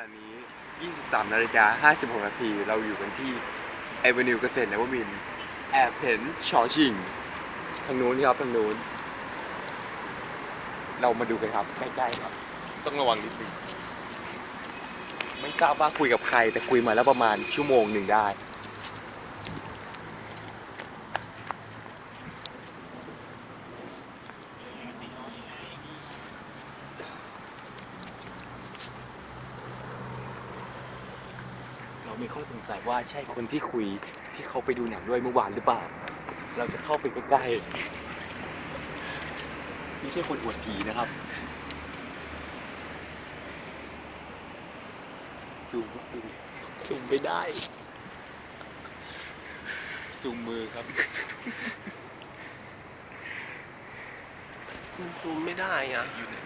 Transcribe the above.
ณะนี้ 23 นาฬิกา 56 นาที เราอยู่กันที่เอเวนิวเกษตรนวมินทร์แอบเห็นชอชิง ทางนู้นครับ ทางนู้น เรามาดูกันครับ ใกล้ๆครับ ต้องระวังนิดนึง ไม่ทราบว่าคุยกับใคร แต่คุยมาแล้วประมาณชั่วโมงหนึ่งได้ มีข้อสงสัยว่าใช่คนที่คุยที่เขาไปดูหนังด้วยเมื่อวานหรือเปล่า เราจะเข้าไปใกล้ๆไม่ใช่คนอวดผีนะครับ ซูมครับซูมซูมไม่ได้ ซูมมือครับ มันซูมไม่ได้อะอยู่ไหน